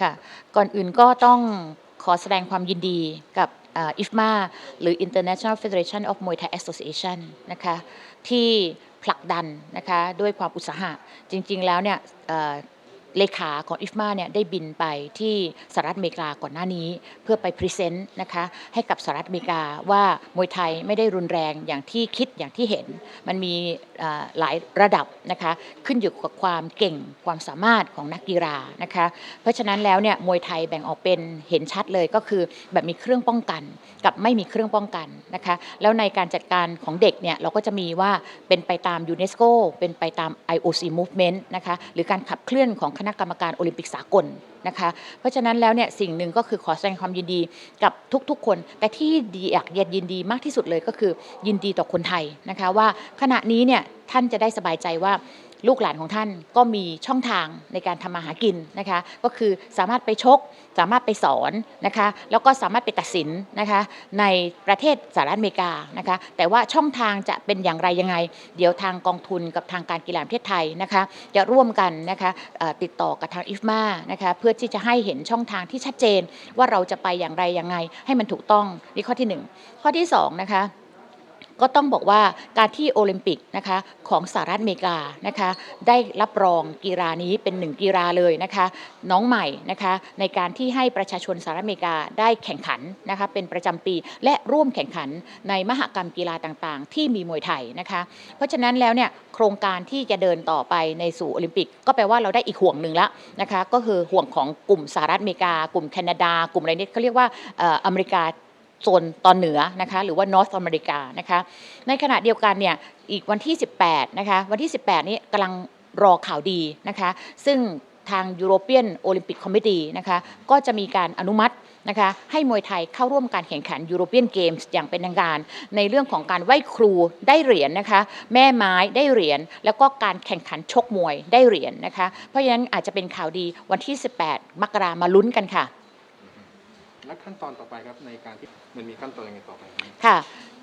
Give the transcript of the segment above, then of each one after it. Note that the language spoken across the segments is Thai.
ค่ะก่อนอื่นก็ต้องขอแสดงความยินดีกับอิฟมาหรือ International Federation of Muay Thai Association นะคะที่ผลักดันนะคะด้วยความอุตสาหะจริง ๆ แล้วเนี่ย เลขาของอิฟมาเนี่ยได้บินไปที่สหรัฐอเมริกาก่อนหน้านี้ เพื่อไปพรีเซนต์นะคะให้กับสหรัฐอเมริกาว่ามวยไทยไม่ได้รุนแรงอย่างที่คิดอย่างที่เห็น มันมีหลายระดับนะคะขึ้นอยู่กับความเก่งความสามารถของนักกีฬานะคะเพราะฉะนั้นแล้วเนี่ยมวยไทยแบ่งออกเป็นเห็นชัดเลยก็คือแบบมีเครื่องป้องกัน กับไม่มีเครื่องป้องกันนะคะแล้วในการจัดการของเด็กเนี่ยเราก็จะมีว่าเป็นไปตามยูเนสโกเป็นไปตาม IOC Movement นะคะหรือการขับเคลื่อนของคณะกรรมการโอลิมปิกสากลนะคะ เพราะฉะนั้นแล้วเนี่ยสิ่งหนึ่งก็คือขอแสดงความยินดีกับทุกๆคน แต่ที่ดีอยากยินดีมากที่สุดเลยก็คือยินดีต่อคนไทยนะคะว่าขณะนี้เนี่ยท่านจะได้สบายใจว่า ลูกหลานของท่านก็มีช่องทางในการทำมาหากินนะคะ ก็คือสามารถไปชก สามารถไปสอนนะคะ แล้วก็สามารถไปตัดสินนะคะ ในประเทศสหรัฐอเมริกานะคะ แต่ว่าช่องทางจะเป็นอย่างไรยังไง เดี๋ยวทางกองทุนกับทางการกีฬาประเทศไทยนะคะ จะร่วมกันนะคะติดต่อกับทางอิฟมานะคะเพื่อที่จะให้เห็นช่องทางที่ชัดเจนว่าเราจะไปอย่างไรยังไง ให้มันถูกต้องนี่ข้อที่หนึ่งข้อที่สองนะคะ ก็ต้องบอกว่าการที่โอลิมปิกนะคะของสหรัฐอเมริกานะคะได้รับรองกีฬานี้เป็นหนึ่งกีฬาเลยนะคะน้องใหม่นะคะในการที่ให้ประชาชนสหรัฐอเมริกาได้แข่งขันนะคะเป็นประจำปีและร่วมแข่งขันในมหกรรมกีฬาต่างๆ ที่มีมวยไทยนะคะเพราะฉะนั้นแล้วเนี่ยโครงการที่จะเดินต่อไปในสู่โอลิมปิก ก็แปลว่าเราได้อีกห่วงหนึ่งแล้วนะคะก็คือห่วงของกลุ่มสหรัฐอเมริกากลุ่มแคนาดา กลุ่มอะไรนี้เขาเรียกว่าอเมริกา โซนตอนเหนือนะคะหรือว่า North อเมริกานะคะในขณะเดียวกันเนี่ยอีกวันที่ 18นะคะวันที่ 18 นี้กำลังรอข่าวดีนะคะซึ่งทาง European Olympic Committee นะคะก็จะมีการอนุมัตินะคะให้มวยไทยเข้าร่วมการแข่งขัน European Games อย่างเป็นทางการ ในเรื่องของการไหว้ครูได้เหรียญนะคะแม่ไม้ได้เหรียญแล้วก็การแข่งขันชกมวยได้เหรียญนะคะเพราะฉะนั้นอาจจะเป็นข่าวดีวันที่ 18 มกรามาลุ้นกันค่ะ และขั้นตอนต่อไปครับในการที่มันมีขั้นตอนยังไงต่อไปค่ะ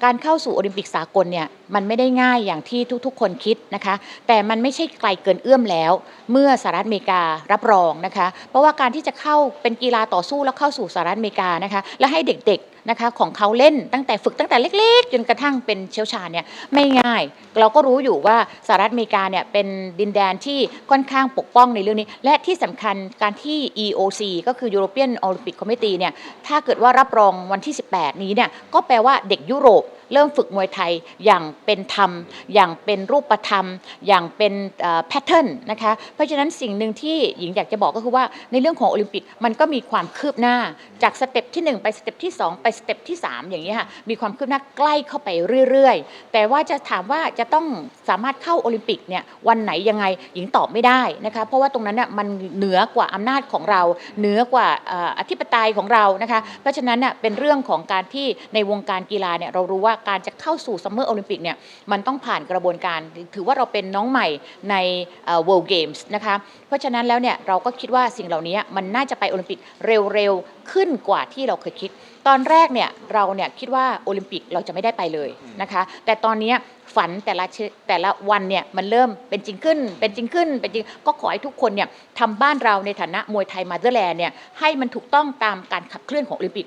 การเข้าสู่โอลิมปิกสากลเนี่ยมันไม่ได้ง่ายอย่างที่ทุกๆ คนคิดนะคะ แต่มันไม่ใช่ไกลเกินเอื้อมแล้ว เมื่อสหรัฐอเมริการับรองนะคะ เพราะว่าการที่จะเข้าเป็นกีฬาต่อสู้แล้วเข้าสู่สหรัฐอเมริกานะคะ และให้เด็กๆ นะคะของเขาเล่นตั้งแต่ฝึกตั้งแต่เล็ก ๆ จนกระทั่งเป็นเชี่ยวชาญเนี่ยไม่ง่าย เราก็รู้อยู่ว่าสหรัฐอเมริกาเนี่ยเป็นดินแดนที่ค่อนข้างปกป้องในเรื่องนี้ และที่สำคัญการที่ EOC ก็คือ European Olympic Committee เนี่ยถ้าเกิดว่ารับรองวันที่ 18 นี้เนี่ยก็แปลว่าเด็กยุโรป เริ่มฝึกมวยไทยอย่างเป็นธรรม อย่างเป็นรูปธรรม อย่างเป็นแพทเทิร์นนะคะเพราะฉะนั้นสิ่งหนึ่งที่หญิงอยากจะบอกก็คือว่าในเรื่องของโอลิมปิกมันก็มีความคืบหน้าจากสเต็ปที่ 1 ไปสเต็ปที่ 2 ไปสเต็ปที่ 3 อย่างนี้ค่ะมีความคืบหน้าใกล้เข้าไปเรื่อยๆ แต่ว่าจะถามว่าจะต้องสามารถเข้าโอลิมปิกเนี่ยวันไหนยังไงหญิงตอบไม่ได้นะคะเพราะว่าตรงนั้นเนี่ยมันเหนือกว่าอำนาจของเรา เหนือกว่าเอ่ออธิปไตยของเรานะคะเพราะฉะนั้นน่ะเป็นเรื่องของการที่ในวงการกีฬาเนี่ยเรารู้ว่าการจะเข้าสู่ซัมเมอร์โอลิมปิกเนี่ยมันต้องผ่านกระบวนการ ถือว่าเราเป็นน้องใหม่ในเอ่อ World Games นะคะเพราะฉะนั้นแล้วเนี่ยเราก็คิดว่าสิ่งเหล่านี้มันน่าจะไปโอลิมปิกเร็วๆ ขึ้นกว่าที่เราเคยคิด ตอนแรกเนี่ยเราเนี่ยคิดว่าโอลิมปิกเราจะไม่ได้ไปเลยนะคะแต่ตอนเนี้ยฝันแต่ละชแต่ละวันเนี่ยมันเริ่มเป็นจริงขึ้น เป็นจริงขึ้นเป็นจริงก็ขอให้ทุกคนเนี่ยทำบ้านเราในฐานะมวยไทยมาเตอร์แลนด์เนี่ยให้มันถูกต้องตามการขับเคลื่อนของโอลิมปิก